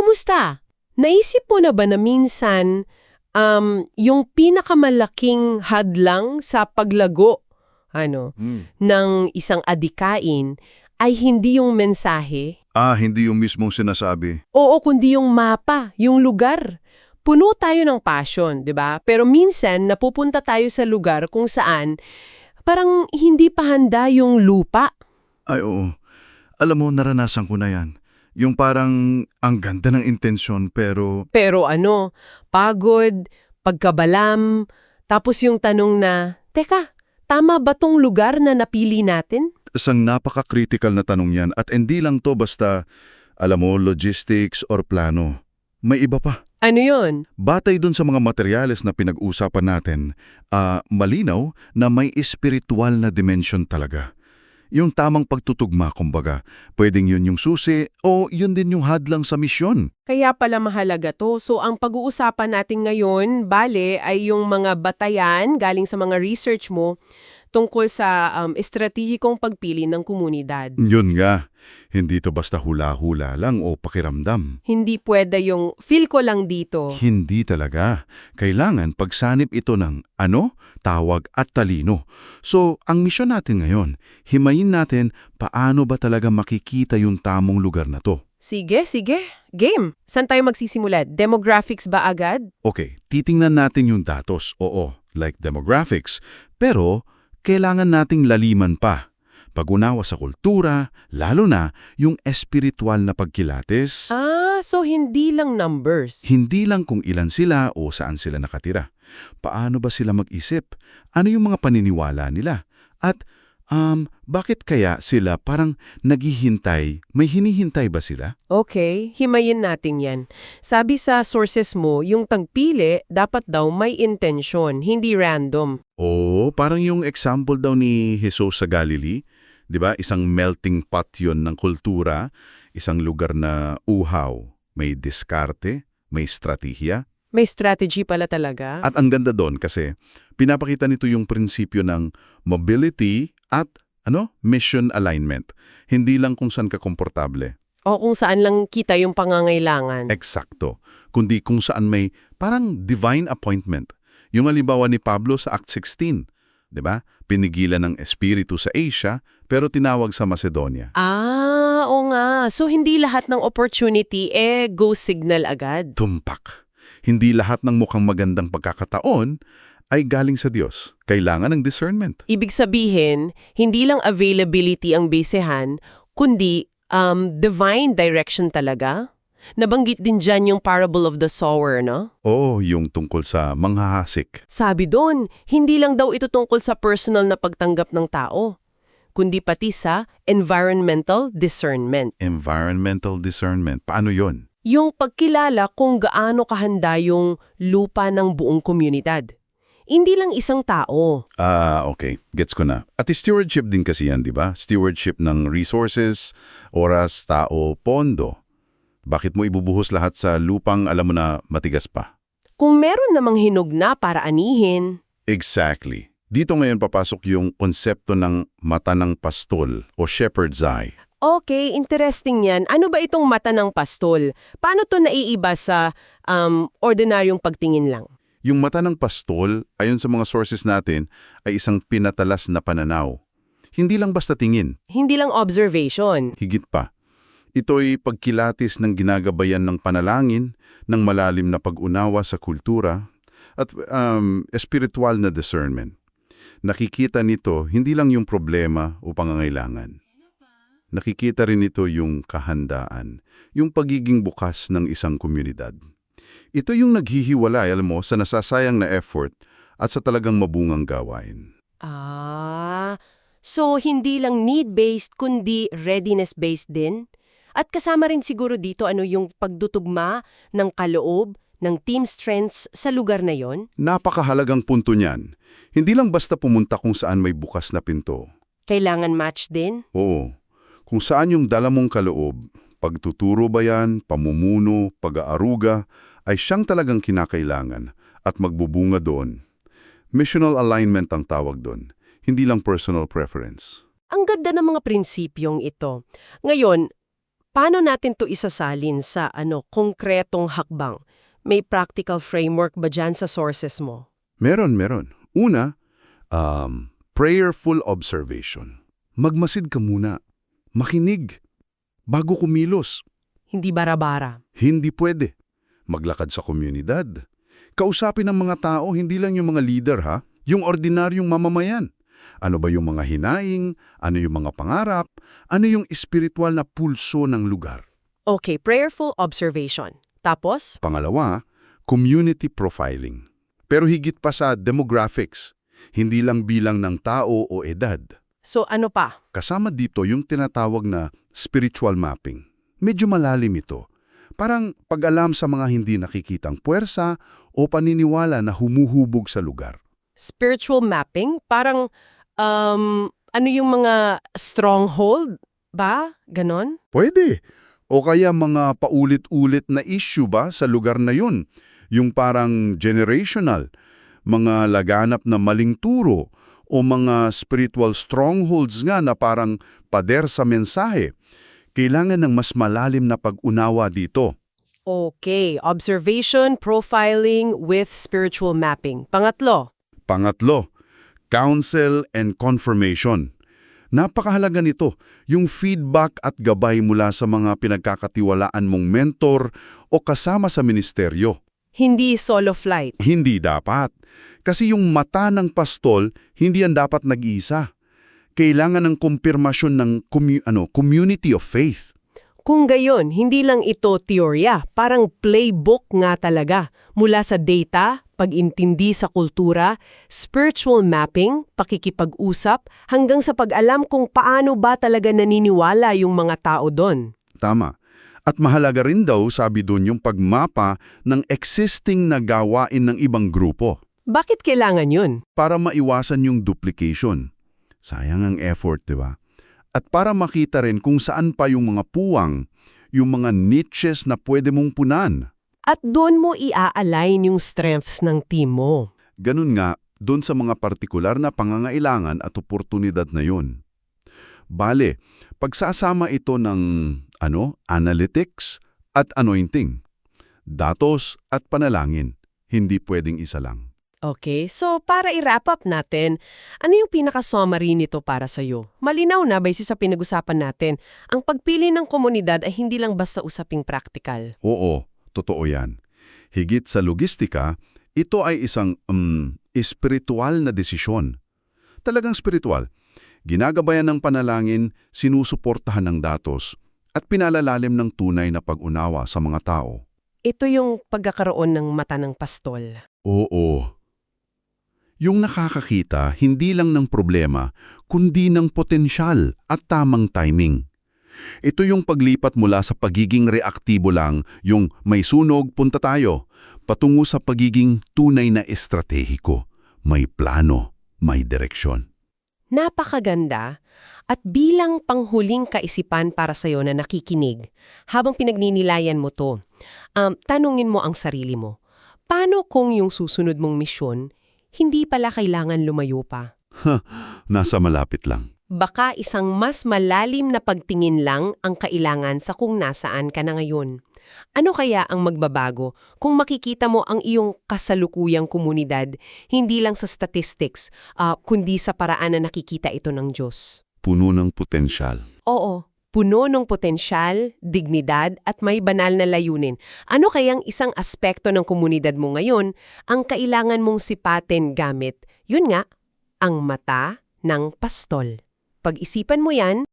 kumusta? Naisip mo na ba na minsan um, yung pinakamalaking hadlang sa paglago ano, ng isang adikain ay hindi yung mensahe, Ah, hindi yung mismong sinasabi. oo kundi yung mapa, yung lugar. Puno tayo ng passion, 'di ba? Pero minsan napupunta tayo sa lugar kung saan parang hindi pa handa yung lupa. Ay, oo. Alam mo, naranasan ko na yan. Yung parang ang ganda ng intensyon pero Pero ano, pagod, pagkabalam, tapos yung tanong na, Teka, tama ba tong lugar na napili natin? isang napaka-critical na tanong yan at hindi lang to basta, alam mo, logistics or plano. May iba pa. Ano yon? Batay dun sa mga materyales na pinag-usapan natin, ah, malinaw na may espiritual na dimension talaga. Yung tamang pagtutugma, kumbaga. Pwedeng yun yung susi o yun din yung hadlang sa misyon. Kaya pala mahalaga to. So ang pag-uusapan natin ngayon, bale, ay yung mga batayan galing sa mga research mo tungkol sa um, estratehikong pagpili ng komunidad. Yun nga, hindi to basta hula-hula lang o pakiramdam. Hindi pwede yung feel ko lang dito. Hindi talaga. Kailangan pagsanip ito ng ano, tawag at talino. So, ang misyon natin ngayon, himayin natin paano ba talaga makikita yung tamong lugar na to. Sige, sige. Game. Saan tayo magsisimula? Demographics ba agad? Okay, titingnan natin yung datos, oo, like demographics, pero kailangan nating laliman pa. Pag-unawa sa kultura, lalo na yung espiritual na pagkilates, Ah, so hindi lang numbers. hindi lang kung ilan sila o saan sila nakatira. Paano ba sila mag-isip? Ano yung mga paniniwala nila? At um, bakit kaya sila parang naghihintay? May hinihintay ba sila? Okay, himayin natin yan. Sabi sa sources mo, yung tagpili dapat daw may intention, hindi random. Oo, parang yung example daw ni Jesus sa Galilee, 'di ba? Isang melting pot 'yon ng kultura, isang lugar na uhaw, may diskarte, may estratehiya. May strategy pala talaga. At ang ganda doon kasi pinapakita nito yung prinsipyo ng mobility at ano, mission alignment. Hindi lang kung saan ka komportable. o kung saan lang kita yung pangangailangan. Eksakto. Kundi kung saan may parang divine appointment. Yung halimbawa ni Pablo sa Act 16, 'di ba? Pinigilan ng espiritu sa Asia pero tinawag sa Macedonia. Ah, o nga. So hindi lahat ng opportunity eh go signal agad. Tumpak. Hindi lahat ng mukhang magandang pagkakataon ay galing sa Diyos. Kailangan ng discernment. Ibig sabihin, hindi lang availability ang basehan, kundi um, divine direction talaga. Nabanggit din dyan yung parable of the sower, no? Oo, yung tungkol sa manghahasik. Sabi doon, hindi lang daw ito tungkol sa personal na pagtanggap ng tao, kundi pati sa environmental discernment. Environmental discernment. Paano yon? Yung pagkilala kung gaano kahanda yung lupa ng buong komunidad. Hindi lang isang tao. Ah, okay. Gets ko na. At stewardship din kasi yan, di ba? Stewardship ng resources, oras, tao, pondo. Bakit mo ibubuhos lahat sa lupang alam mo na matigas pa? Kung meron namang hinog na para anihin, Exactly. Dito ngayon papasok yung konsepto ng mata ng pastol o shepherd's eye. Okay, interesting yan. Ano ba itong mata ng pastol? Paano to naiiba sa um, ordinaryong pagtingin lang? Yung mata ng pastol, ayon sa mga sources natin, ay isang pinatalas na pananaw. Hindi lang basta tingin, Hindi lang observation. higit pa. Ito'y pagkilatis ng ginagabayan ng panalangin, ng malalim na pag-unawa sa kultura, at um, espiritual na discernment. Nakikita nito hindi lang yung problema o pangangailangan. Nakikita rin nito yung kahandaan, yung pagiging bukas ng isang komunidad. Ito yung naghihiwalay, alam mo, sa nasasayang na effort at sa talagang mabungang gawain. Ah, so hindi lang need-based kundi readiness-based din? At kasama rin siguro dito ano yung pagdutugma ng kaloob, ng team strengths sa lugar na yon? Napakahalagang punto niyan. Hindi lang basta pumunta kung saan may bukas na pinto. Kailangan match din? Oo. Kung saan yung dala mong kaloob, pagtuturo ba yan, pamumuno, pag-aaruga, ay siyang talagang kinakailangan at magbubunga doon. Missional alignment ang tawag doon, hindi lang personal preference. Ang ganda ng mga prinsipyong ito. Ngayon, paano natin to isasalin sa ano konkretong hakbang? May practical framework ba dyan sa sources mo? Meron, meron. Una, um, prayerful observation. Magmasid ka muna. Makinig. Bago kumilos. Hindi bara-bara. Hindi pwede. Maglakad sa komunidad. Kausapin ang mga tao, hindi lang yung mga leader ha, yung ordinaryong mamamayan. Ano ba yung mga hinaing, ano yung mga pangarap, ano yung espiritual na pulso ng lugar. Okay, prayerful observation. Tapos, Pangalawa, community profiling. Pero higit pa sa demographics, hindi lang bilang ng tao o edad. so ano pa? Kasama dito yung tinatawag na spiritual mapping. Medyo malalim ito. Parang pag-alam sa mga hindi nakikitang puwersa o paniniwala na humuhubog sa lugar. Spiritual mapping? Parang, um, ano yung mga stronghold ba? Ganon? Pwede. O kaya mga paulit-ulit na issue ba sa lugar na yun? Yung parang generational, mga laganap na maling turo, o mga spiritual strongholds nga na parang pader sa mensahe. Kailangan ng mas malalim na pag-unawa dito. Okay, observation, profiling with spiritual mapping. Pangatlo, Pangatlo, counsel and confirmation. Napakahalaga nito, yung feedback at gabay mula sa mga pinagkakatiwalaan mong mentor o kasama sa ministeryo. hindi solo flight. Hindi dapat. Kasi yung mata ng pastol, hindi yan dapat nag-iisa. Kailangan ng kumpirmasyon ng commu- ano, community of faith. Kung gayon, hindi lang ito teorya, parang playbook nga talaga. Mula sa data, pag-intindi sa kultura, spiritual mapping, pakikipag-usap, hanggang sa pag-alam kung paano ba talaga naniniwala yung mga tao doon. Tama. At mahalaga rin daw, sabi doon, yung pagmapa ng existing na gawain ng ibang grupo Bakit kailangan yun? para maiwasan yung duplication. Sayang ang effort, di ba? At para makita rin kung saan pa yung mga puwang, yung mga niches na pwede mong punan. At doon mo ia-align yung strengths ng team mo. Ganun nga, doon sa mga partikular na pangangailangan at oportunidad na yun. Bale, pagsasama ito ng ano, analytics at anointing. Datos at panalangin, hindi pwedeng isa lang. Okay, so para i-wrap up natin, ano yung pinaka-summary nito para sa'yo? Malinaw na base sa pinag-usapan natin, ang pagpili ng komunidad ay hindi lang basta usaping practical. Oo, totoo yan. Higit sa logistika, ito ay isang um, espiritual na desisyon. Talagang spiritual. Ginagabayan ng panalangin, sinusuportahan ng datos, at pinalalalim ng tunay na pag-unawa sa mga tao. Ito yung pagkakaroon ng mata ng pastol. Oo. Yung nakakakita hindi lang ng problema, kundi ng potensyal at tamang timing. Ito yung paglipat mula sa pagiging reaktibo lang, yung may sunog, punta tayo, patungo sa pagiging tunay na estratehiko, may plano, may direksyon. Napakaganda at bilang panghuling kaisipan para sa'yo na nakikinig, habang pinagninilayan mo to, um, tanungin mo ang sarili mo, paano kung yung susunod mong misyon, hindi pala kailangan lumayo pa? Nasa malapit lang. Baka isang mas malalim na pagtingin lang ang kailangan sa kung nasaan ka na ngayon. Ano kaya ang magbabago kung makikita mo ang iyong kasalukuyang komunidad hindi lang sa statistics, ah, kundi sa paraan na nakikita ito ng Diyos? Puno ng potensyal. Oo, puno ng potensyal, dignidad at may banal na layunin. Ano kayang isang aspekto ng komunidad mo ngayon ang kailangan mong sipatin gamit? Yun nga, ang mata ng pastol. Pag-isipan mo yan,